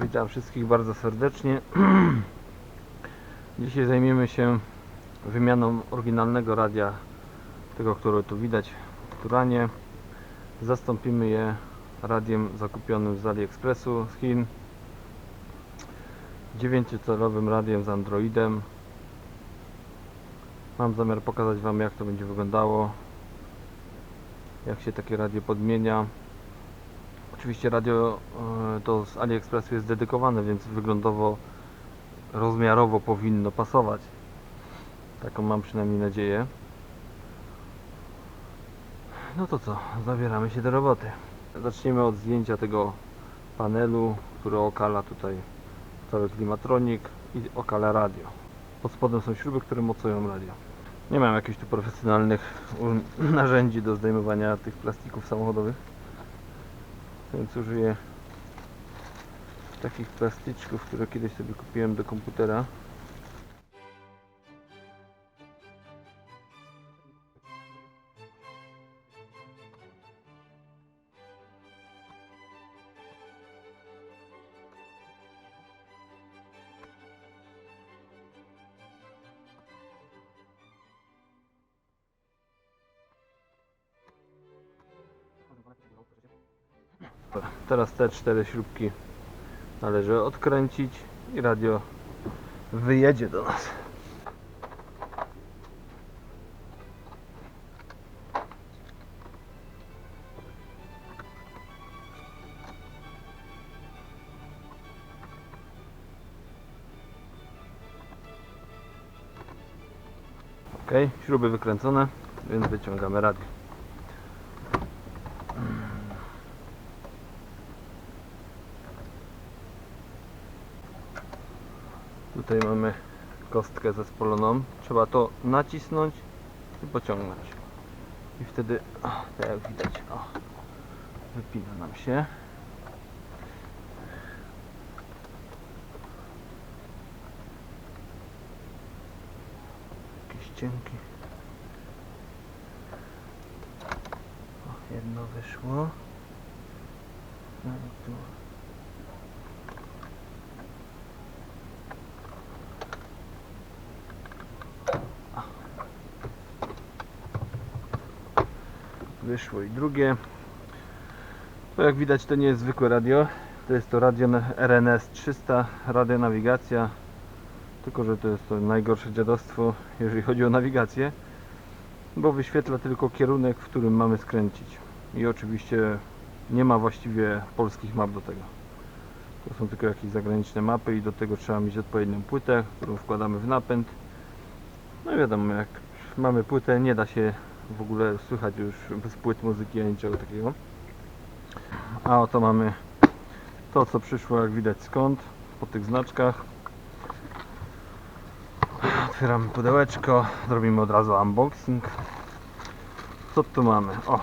Witam wszystkich bardzo serdecznie. Dzisiaj zajmiemy się wymianą oryginalnego radia, tego, które tu widać w Turanie. Zastąpimy je radiem zakupionym z AliExpressu z Chin. 9-calowym radiem z Androidem. Mam zamiar pokazać Wam jak to będzie wyglądało. Jak się takie radio podmienia. Oczywiście radio e, to z AliExpressu jest dedykowane, więc wyglądowo, rozmiarowo powinno pasować. Taką mam przynajmniej nadzieję. No to co, zabieramy się do roboty. Zaczniemy od zdjęcia tego panelu, który okala tutaj cały klimatronik i okala radio. Pod spodem są śruby, które mocują radio. Nie mam jakichś tu profesjonalnych narzędzi do zdejmowania tych plastików samochodowych. Więc użyję takich plastyczków, które kiedyś sobie kupiłem do komputera. Teraz te cztery śrubki należy odkręcić i radio wyjedzie do nas. Ok, śruby wykręcone, więc wyciągamy radio. Tutaj mamy kostkę zespoloną. Trzeba to nacisnąć i pociągnąć. I wtedy, o, tak jak widać, o, wypina nam się. Jakieś cienkie. O, jedno wyszło. No i tu. Wyszło i drugie. To jak widać to nie jest zwykłe radio, to jest to radio RNS 300, radio nawigacja, tylko że to jest to najgorsze dziadostwo, jeżeli chodzi o nawigację, bo wyświetla tylko kierunek, w którym mamy skręcić i oczywiście nie ma właściwie polskich map do tego. To są tylko jakieś zagraniczne mapy i do tego trzeba mieć odpowiednią płytę, którą wkładamy w napęd. No i wiadomo, jak mamy płytę, nie da się w ogóle słychać już bez płyt muzyki ani niczego takiego. A oto mamy to co przyszło jak widać skąd po tych znaczkach. Otwieramy pudełeczko, zrobimy od razu unboxing. Co tu mamy? O,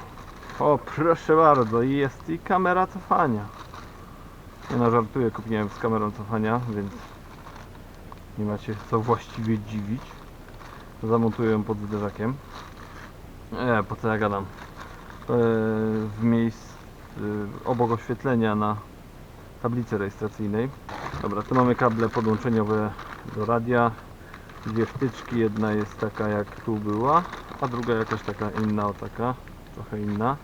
o proszę bardzo, jest i kamera cofania. Nie no żartuję, kupiłem z kamerą cofania, więc nie macie co właściwie dziwić. Zamontuję ją pod zderzakiem. Nie, po co ja gadam? E, w miejscu obok oświetlenia na tablicy rejestracyjnej. Dobra, tu mamy kable podłączeniowe do radia. Dwie wtyczki, jedna jest taka jak tu była, a druga jakaś taka inna, o taka, trochę inna.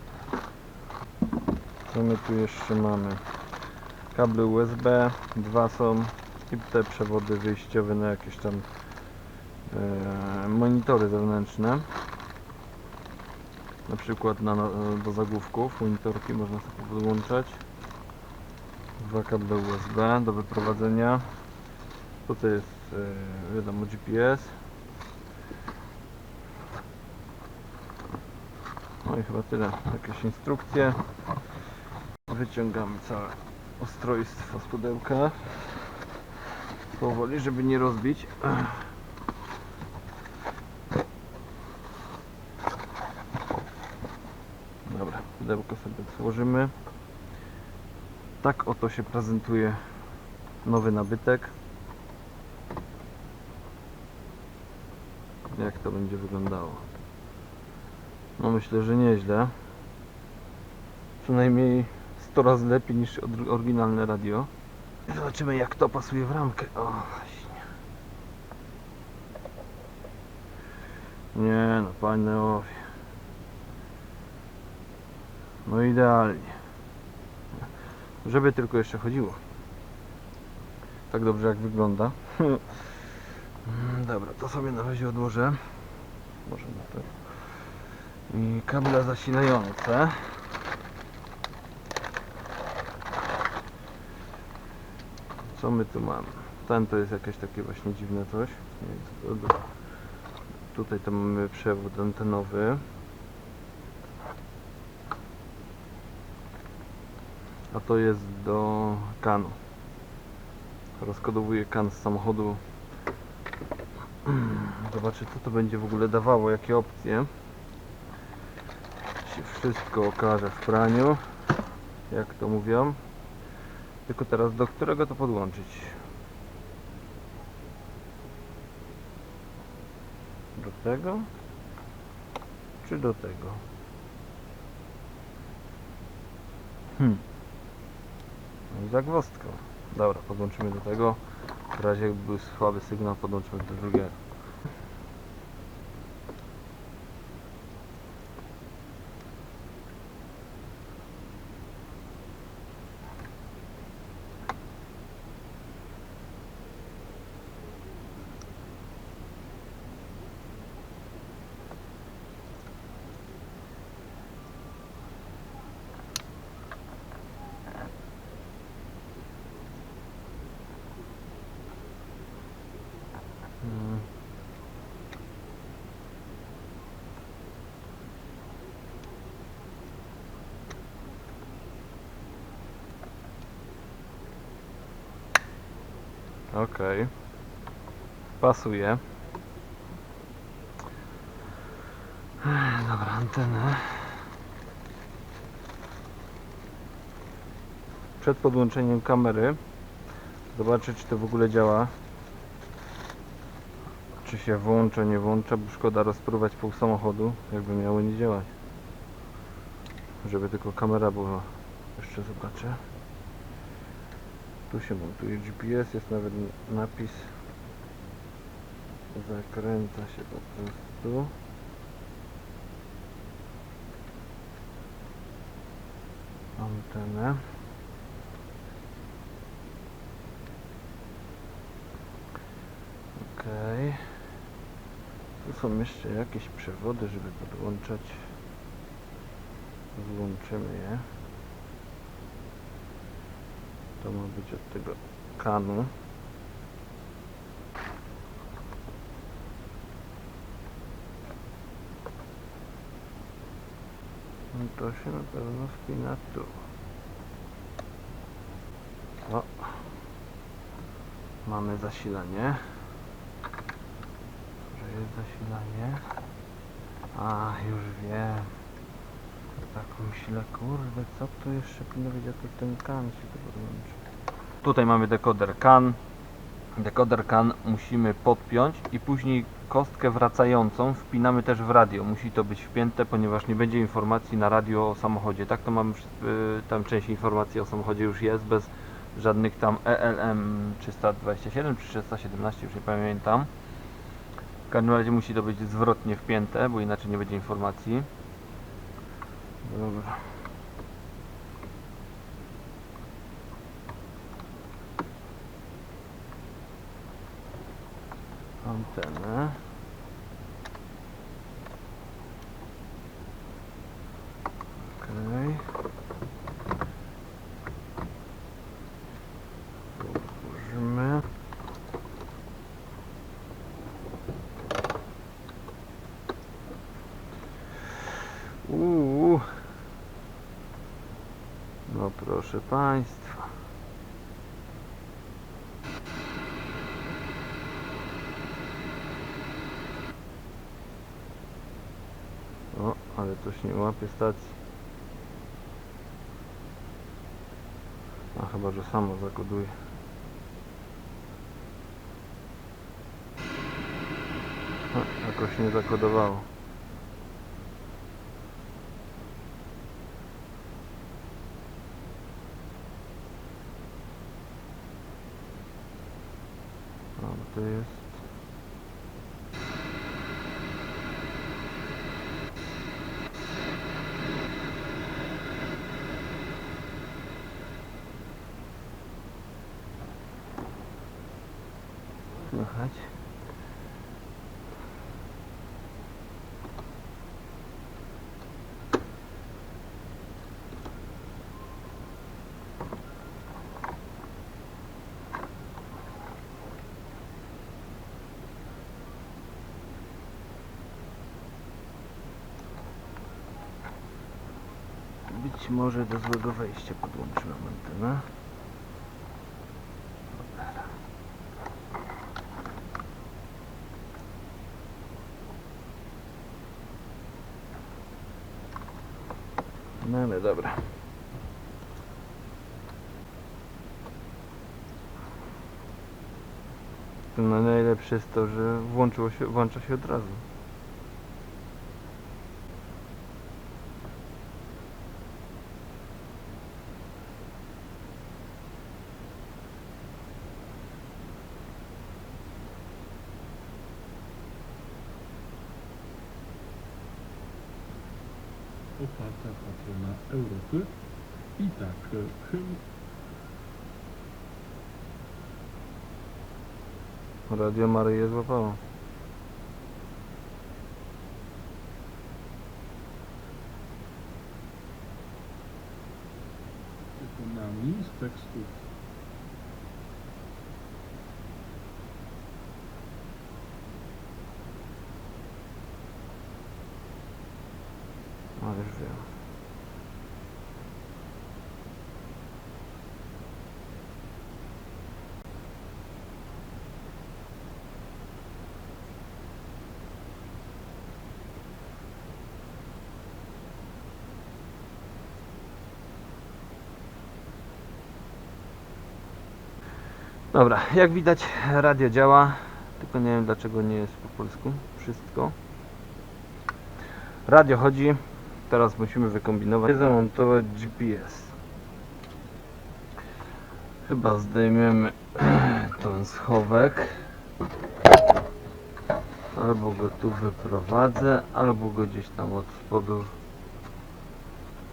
Co my tu jeszcze mamy? Kable USB, dwa są i te przewody wyjściowe na jakieś tam e, monitory zewnętrzne na przykład na, do zagłówków monitorki można sobie podłączać. Dwa kable USB do wyprowadzenia. Tutaj jest e, wiadomo GPS no i chyba tyle. Jakieś instrukcje. Wyciągamy całe ustrojstwo z pudełka. Powoli żeby nie rozbić Dobra, otworzymy. Tak oto się prezentuje nowy nabytek. Jak to będzie wyglądało? No myślę, że nieźle. Przynajmniej 100 razy lepiej niż oryginalne radio. Zobaczymy jak to pasuje w ramkę. O, właśnie. Nie no, panie. No idealnie. Żeby tylko jeszcze chodziło. Tak dobrze jak wygląda. Dobra, to sobie na razie odłożę. Może na to. I kable zasilające. Co my tu mamy? Ten to jest jakieś takie właśnie dziwne coś. Tutaj to mamy przewód antenowy. A to jest do kanu. Rozkodowuje kan z samochodu. Zobaczę co to będzie w ogóle dawało, jakie opcje. Się wszystko okaże w praniu. Jak to mówią. Tylko teraz do którego to podłączyć? Do tego? Czy do tego? Hmm. Zagwozdka. Dobra, podłączymy do tego. W razie jakby był słaby sygnał, podłączymy do drugiego. Mm. Okej. Pasuje. Dobra, antenę. Przed podłączeniem kamery zobaczę czy to w ogóle działa. Czy się włącza, nie włącza, bo szkoda rozpruwać pół samochodu, jakby miało nie działać. Żeby tylko kamera była. Jeszcze zobaczę. Tu się montuje GPS, jest nawet napis. Zakręca się po prostu. Antenę. Okej. Tu są jeszcze jakieś przewody, żeby podłączać. Włączymy je. To ma być od tego kanu. To się na pewno spina tu. O. Mamy zasilanie. Że jest zasilanie. A, już wiem. Tak myślę, kurde, co tu jeszcze powinno być, jak ten kan się tu podłączy. Tutaj mamy dekoder kan. Dekoder kan musimy podpiąć i później kostkę wracającą wpinamy też w radio. Musi to być wpięte, ponieważ nie będzie informacji na radio o samochodzie. Tak to mamy, y, tam część informacji o samochodzie już jest, bez żadnych tam ELM 327 czy 317, już nie pamiętam. W każdym razie musi to być zwrotnie wpięte, bo inaczej nie będzie informacji. Dobra. Antenę. Okej. Włożymy. Uuu. No proszę Państwa. tej stacji. A chyba, że samo zakoduje. Jakoś nie zakodowało. A, to jest... może do złego wejścia podłączyłem antenę. No ale dobra. No najlepsze jest to, że włączyło się, włącza się od razu. Oparta patrona Europy. I tak, e, hymn Radio Maryję złapało. z tekstów No już wiem. Dobra, jak widać radio działa, tylko nie wiem dlaczego nie jest po polsku wszystko. Radio chodzi, teraz musimy wykombinować, zamontować GPS. Chyba zdejmiemy ten schowek. Albo go tu wyprowadzę, albo go gdzieś tam od spodu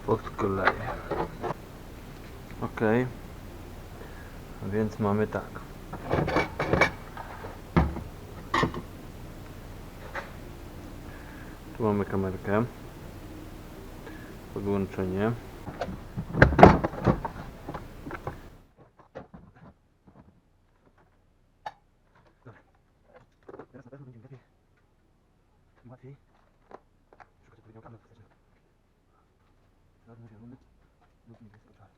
podkleję. Ok. Więc mamy tak. Tu mamy kamerkę. Podłączenie. Teraz na pewno będzie lepiej. Łatwiej. Szukać odpowiednią kamerę wsteczną. Czarny, zielony lub niebiesko-czarny.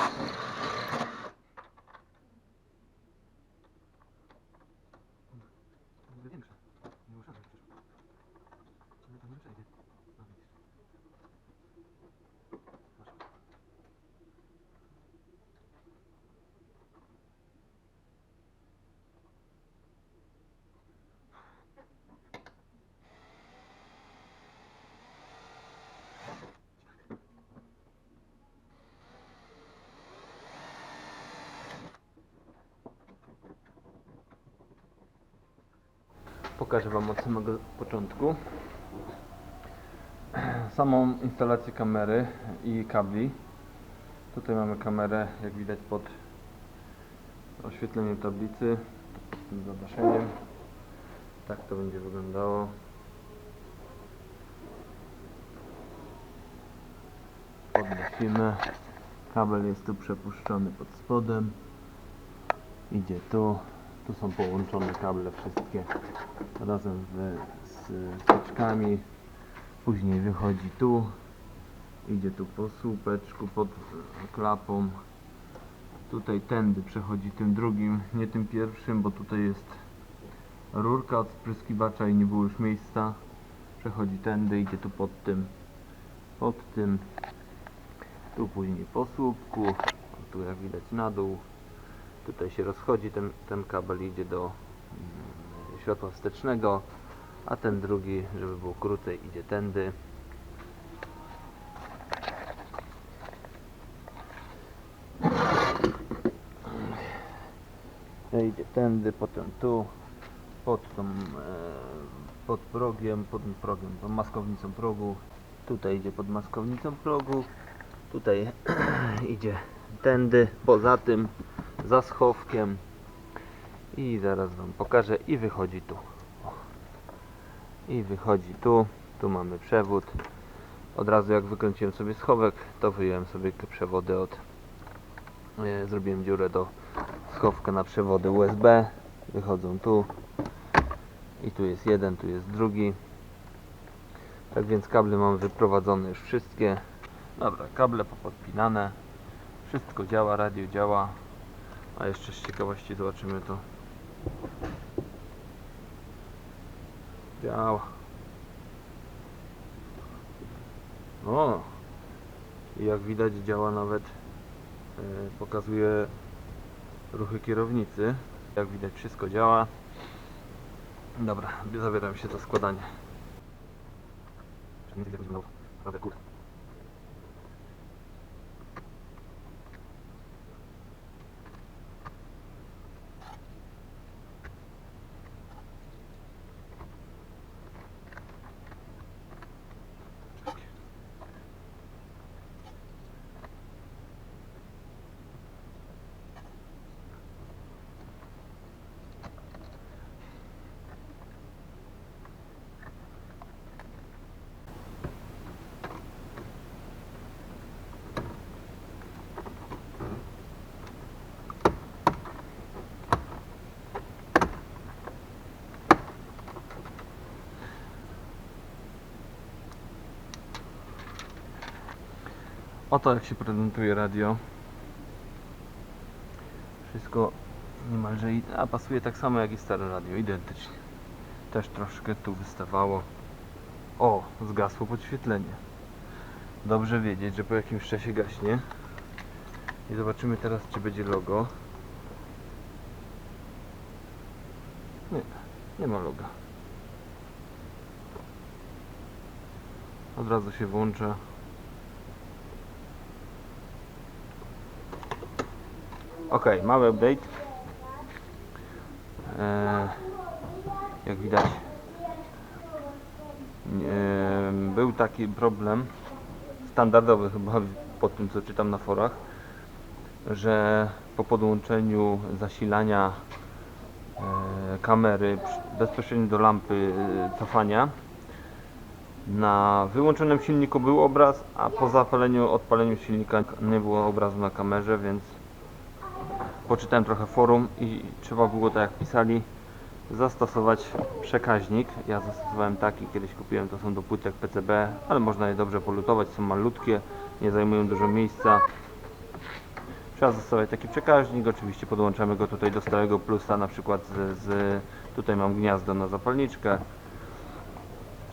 Będzie większa. Nie ruszamy przecież. Ale to nie przejdzie. No widzisz. Masz. Pokażę Wam od samego początku samą instalację kamery i kabli. Tutaj mamy kamerę, jak widać pod oświetleniem tablicy, tym zawieszeniem. Tak to będzie wyglądało. Podnosimy. Kabel jest tu przepuszczony pod spodem. Idzie tu. Tu są połączone kable wszystkie razem z, z. Później wychodzi tu, idzie tu po słupeczku, pod klapą. Tutaj tędy przechodzi tym drugim, nie tym pierwszym, bo tutaj jest rurka od spryskiwacza i nie było już miejsca. Przechodzi tędy, idzie tu pod tym, pod tym. Tu później po słupku, tu jak widać na dół. Tutaj się rozchodzi, ten, ten kabel idzie do mm, światła wstecznego, a ten drugi, żeby było krócej, idzie tędy. Idzie tędy, potem tu, pod tą, e, pod progiem, pod progiem, pod maskownicą progu. Tutaj idzie pod maskownicą progu. Tutaj idzie tędy, poza tym, za schowkiem. I zaraz Wam pokażę i wychodzi tu. I wychodzi tu. Tu mamy przewód. Od razu jak wykręciłem sobie schowek, to wyjąłem sobie przewody od... E, zrobiłem dziurę do schowka na przewody USB. Wychodzą tu. I tu jest jeden, tu jest drugi. Tak więc kable mamy wyprowadzone już wszystkie. Dobra, kable popodpinane. Wszystko działa, radio działa. A jeszcze z ciekawości zobaczymy to. Działa. O! I jak widać działa nawet e, pokazuje ruchy kierownicy. Jak widać wszystko działa. Dobra, zabieram się za składanie. Naprawdę kurde. Oto jak się prezentuje radio. Wszystko niemalże a pasuje tak samo jak i stare radio, identycznie. Też troszkę tu wystawało. O, zgasło podświetlenie. Dobrze wiedzieć, że po jakimś czasie gaśnie. I zobaczymy teraz, czy będzie logo. Nie, nie ma loga. Od razu się włącza. Ok, mały update. E, jak widać, był taki problem, standardowy chyba po tym co czytam na forach, że po podłączeniu zasilania e, kamery bezpośrednio do lampy e, cofania na wyłączonym silniku był obraz, a po zapaleniu, odpaleniu silnika nie było obrazu na kamerze, więc poczytałem trochę forum i trzeba było, tak jak pisali, zastosować przekaźnik. Ja zastosowałem taki, kiedyś kupiłem, to są do płytek PCB, ale można je dobrze polutować, są malutkie, nie zajmują dużo miejsca. Trzeba zastosować taki przekaźnik, oczywiście podłączamy go tutaj do stałego plusa, na przykład z, z tutaj mam gniazdo na zapalniczkę,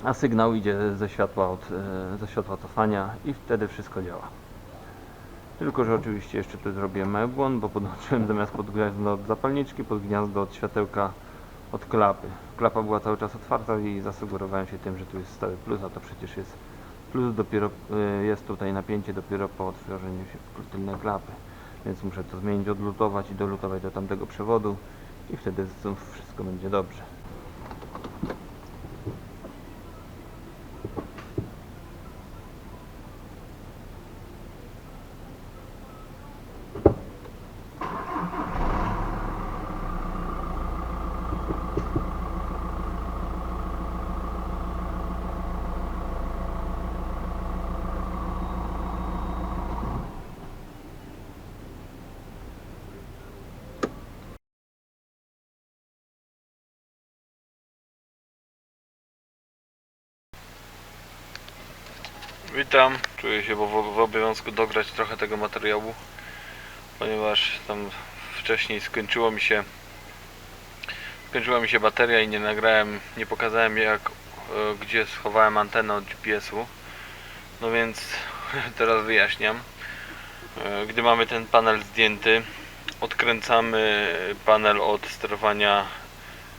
a sygnał idzie ze światła, od, e, ze światła cofania i wtedy wszystko działa. Tylko, że oczywiście jeszcze tu zrobiłem błąd, bo podłączyłem zamiast pod gniazdo od zapalniczki, pod gniazdo od światełka od klapy. Klapa była cały czas otwarta i zasugerowałem się tym, że tu jest stały plus, a to przecież jest plus dopiero, y, jest tutaj napięcie dopiero po otworzeniu się tylnej klapy. Więc muszę to zmienić, odlutować i dolutować do tamtego przewodu i wtedy wszystko będzie dobrze. Witam, czuję się w, w obowiązku dograć trochę tego materiału, ponieważ tam wcześniej skończyło mi się skończyła mi się bateria i nie nagrałem, nie pokazałem jak, e, gdzie schowałem antenę od GPS-u. No więc teraz wyjaśniam. E, Gdy mamy ten panel zdjęty, odkręcamy panel od sterowania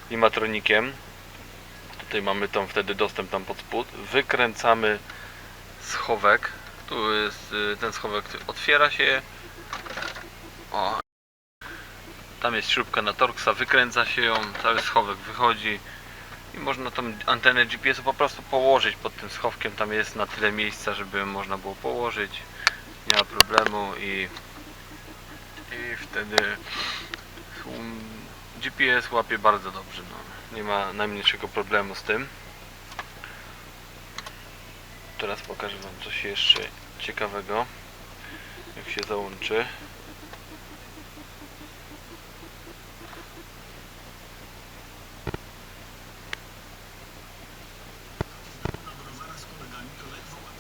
klimatronikiem. Tutaj mamy tam wtedy dostęp tam pod spód. Wykręcamy schowek. Tu jest ten schowek otwiera się. O. Tam jest śrubka na Torxa, wykręca się ją, cały schowek wychodzi i można tą antenę GPS-u po prostu położyć pod tym schowkiem. Tam jest na tyle miejsca, żeby można było położyć. Nie ma problemu i i wtedy GPS łapie bardzo dobrze. No. Nie ma najmniejszego problemu z tym. Teraz pokażę Wam coś jeszcze ciekawego. Jak się załączy.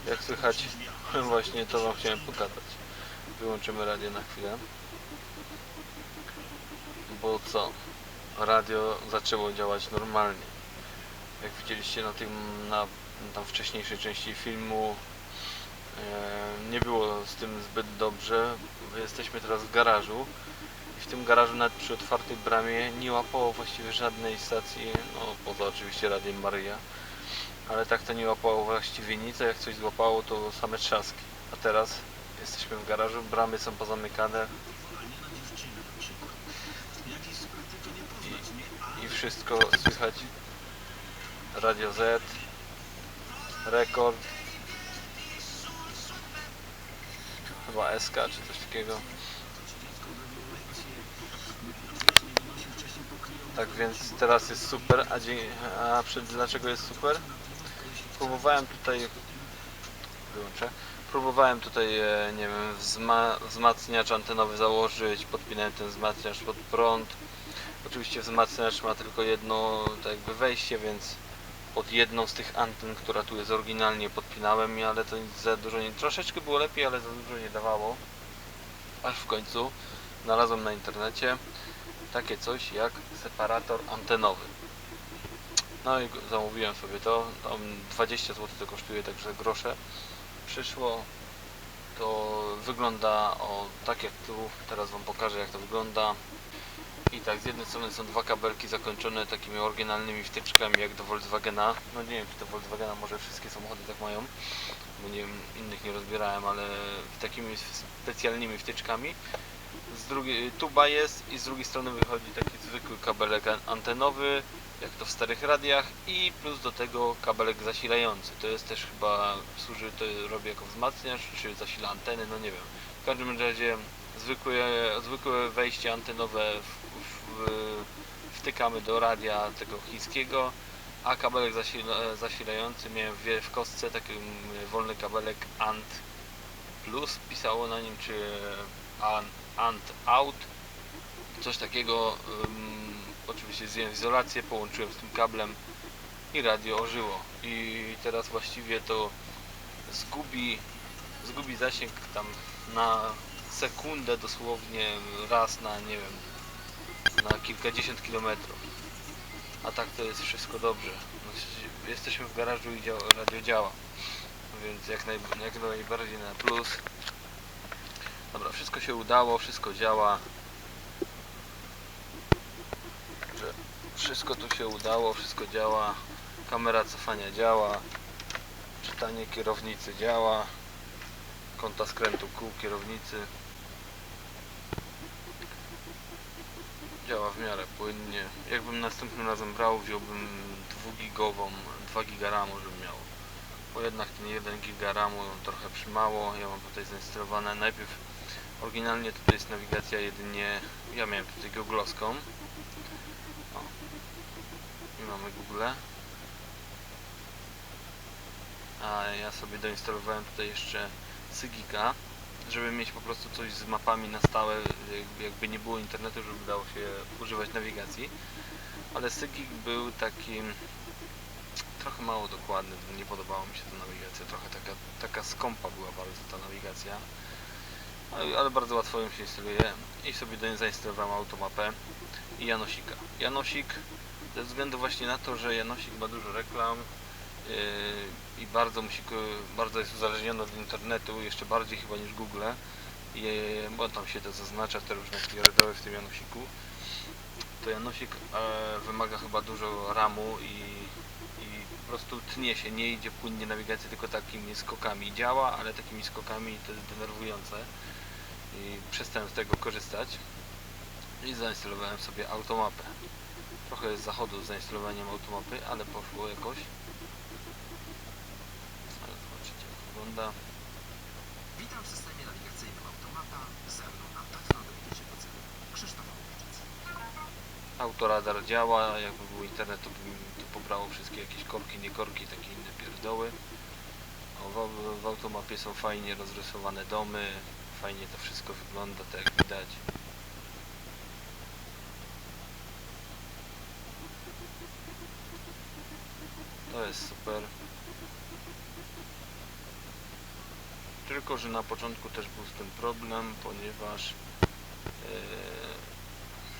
Jak słychać, właśnie to Wam chciałem pokazać. Wyłączymy radio na chwilę. Bo co? Radio zaczęło działać normalnie. Jak widzieliście na tym, na tam wcześniejszej części filmu, e, nie było z tym zbyt dobrze. Jesteśmy teraz w garażu i w tym garażu nawet przy otwartej bramie nie łapało właściwie żadnej stacji, no poza oczywiście Radiem Maryja. Ale tak to nie łapało właściwie nic, a jak coś złapało to same trzaski. A teraz jesteśmy w garażu, bramy są pozamykane i, i wszystko słychać. Radio Z, rekord, chyba SK czy coś takiego. Tak więc teraz jest super, a, dzie- a przed dlaczego jest super? Próbowałem tutaj wyłączę. Próbowałem tutaj, e, nie wiem, wzma wzmacniacz antenowy założyć, podpinałem ten wzmacniacz pod prąd. Oczywiście wzmacniacz ma tylko jedno tak jakby wejście, więc pod jedną z tych anten, która tu jest oryginalnie podpinałem, ale to nic za dużo nie... Troszeczkę było lepiej, ale za dużo nie dawało. Aż w końcu znalazłem na internecie takie coś jak separator antenowy. No i zamówiłem sobie to. Tam 20 zł to kosztuje, także grosze. Przyszło. To wygląda o tak jak tu. Teraz Wam pokażę jak to wygląda. I tak, z jednej strony są dwa kabelki zakończone takimi oryginalnymi wtyczkami jak do Volkswagena. No nie wiem, czy do Volkswagena może wszystkie samochody tak mają, bo nie wiem, innych nie rozbierałem, ale takimi specjalnymi wtyczkami. Z drugiej tuba jest i z drugiej strony wychodzi taki zwykły kabelek an- antenowy, jak to w starych radiach i plus do tego kabelek zasilający. To jest też chyba służy, to robi jako wzmacniacz, czy zasila anteny, no nie wiem. W każdym razie zwykłe, zwykłe wejście antenowe w, wtykamy do radia tego chińskiego, a kabelek zasila, zasilający miałem w, w kostce taki wolny kabelek ANT Plus pisało na nim, czy AN, ANT Out, coś takiego. ym, oczywiście zdjąłem izolację, połączyłem z tym kablem i radio ożyło. I teraz właściwie to zgubi, zgubi zasięg tam na sekundę dosłownie raz na nie wiem na kilkadziesiąt kilometrów. A tak to jest wszystko dobrze. Jesteśmy w garażu i radio działa. Więc jak, naj, jak najbardziej na plus. Dobra, wszystko się udało, wszystko działa. Że wszystko tu się udało, wszystko działa. Kamera cofania działa. Czytanie kierownicy działa. Kąta skrętu kół kierownicy. Działa w miarę płynnie. Jakbym następnym razem brał, wziąłbym dwugigową, 2 giga RAMu, żebym miał. Bo jednak ten 1 giga RAMu trochę przymało. Ja mam tutaj zainstalowane najpierw oryginalnie tutaj jest nawigacja jedynie, ja miałem tutaj googlowską. O. I mamy Google. A ja sobie doinstalowałem tutaj jeszcze Sygika żeby mieć po prostu coś z mapami na stałe, jakby- nie było internetu, żeby dało się używać nawigacji. Ale Sygik był takim trochę mało dokładny, nie podobała mi się ta nawigacja, trochę taka, taka skąpa była bardzo ta nawigacja. Ale, ale bardzo łatwo ją się instaluje i sobie do niej zainstalowałem automapę i Janosika. Janosik ze względu właśnie na to, że Janosik ma dużo reklam i bardzo, musi, bardzo jest uzależniony od internetu, jeszcze bardziej chyba niż Google, i, bo tam się to zaznacza, te różne pierdoły w tym Janosiku, to Janosik e, wymaga chyba dużo ramu i, i po prostu tnie się, nie idzie płynnie nawigacja, tylko takimi skokami działa, ale takimi skokami to jest denerwujące i przestałem z tego korzystać i zainstalowałem sobie automapę. Trochę jest zachodu z zainstalowaniem automapy, ale poszło jakoś. Ale Witam w systemie nawigacyjnym Automapa. Ze mną na pewno dojedziecie do celu. Krzysztof. Autoradar działa, jakby był internet to by mi to pobrało wszystkie jakieś korki, nie korki, takie inne pierdoły. O, w, w automapie są fajnie rozrysowane domy, fajnie to wszystko wygląda, tak jak widać. To jest super. Tylko, że na początku też był z tym problem, ponieważ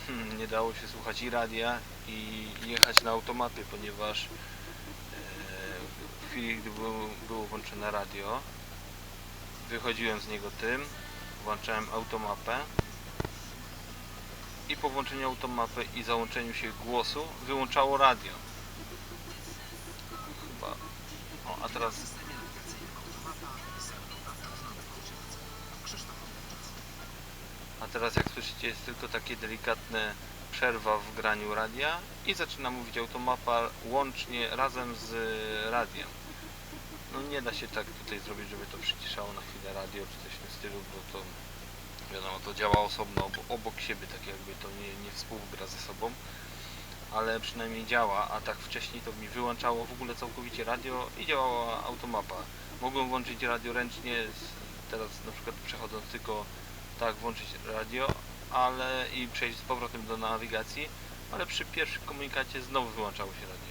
e, nie dało się słuchać i radia i jechać na automaty, ponieważ e, w chwili gdy było, było włączone radio wychodziłem z niego tym włączałem automapę i po włączeniu automapy i załączeniu się głosu wyłączało radio. Chyba. O, a teraz W systemie nawigacyjnym Automapa. Ze mną na pewno dojedziecie do celu. Krzysztof Łukiewicz. A teraz jak słyszycie jest tylko takie delikatne przerwa w graniu radia i zaczyna mówić automapa łącznie razem z radiem. No nie da się tak tutaj zrobić, żeby to przyciszało na chwilę radio czy coś w tym stylu, bo to wiadomo, to działa osobno obok, siebie, tak jakby to nie, nie współgra ze sobą. Ale przynajmniej działa, a tak wcześniej to mi wyłączało w ogóle całkowicie radio i działała automapa. Mogłem włączyć radio ręcznie, teraz na przykład przechodząc tylko tak włączyć radio, ale i przejść z powrotem do nawigacji, ale przy pierwszym komunikacie znowu wyłączało się radio.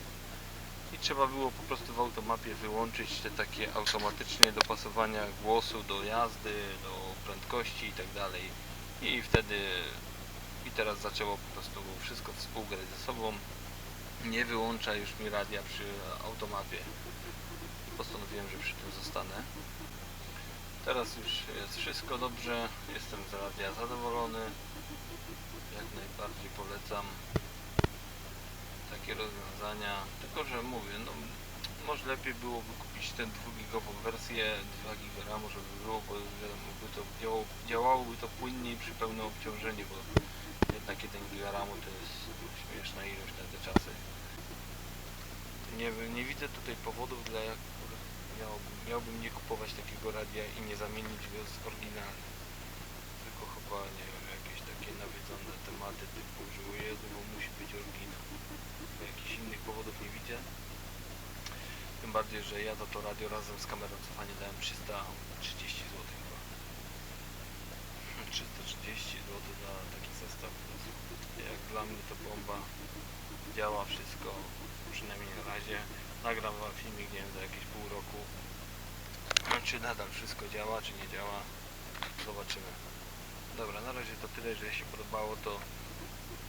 I trzeba było po prostu w automapie wyłączyć te takie automatycznie dopasowania głosu do jazdy, do prędkości i tak. I wtedy i teraz zaczęło po prostu wszystko współgrać ze sobą. Nie wyłącza już mi radia przy automapie. Postanowiłem, że przy tym zostanę. Teraz już jest wszystko dobrze, jestem z radia zadowolony. Jak najbardziej polecam takie rozwiązania. Tylko, że mówię, no może lepiej byłoby kupić tę 2-gigową wersję, 2 giga RAMu, żeby było, bo wiadomo, by to działało, działałoby to płynniej przy pełnym obciążeniu, bo jednak 1 giga RAMu to jest śmieszna ilość na te czasy. Nie, nie widzę tutaj powodów, dla których miałbym, miałbym nie kupować takiego radia i nie zamienić go z oryginalnym. Tylko chyba, nie wiem, jakieś takie nawiedzone tematy typu, że o Jezu, bo musi być oryginał. Jakichś innych powodów nie widzę. Tym bardziej, że ja za to radio razem z kamerą cofania dałem 330 zł chyba. 330 zł za taki zestaw. Jak dla mnie to bomba. Działa wszystko, przynajmniej na razie. Nagram wam filmik, nie wiem, za jakieś pół roku. Czy nadal wszystko działa, czy nie działa. Zobaczymy. Dobra, na razie to tyle, że jeśli się podobało, to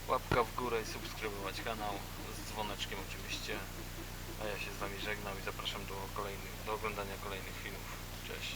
łapka w górę i subskrybować kanał z dzwoneczkiem oczywiście. A ja się z wami żegnam i zapraszam do kolejnych, do oglądania kolejnych filmów. Cześć.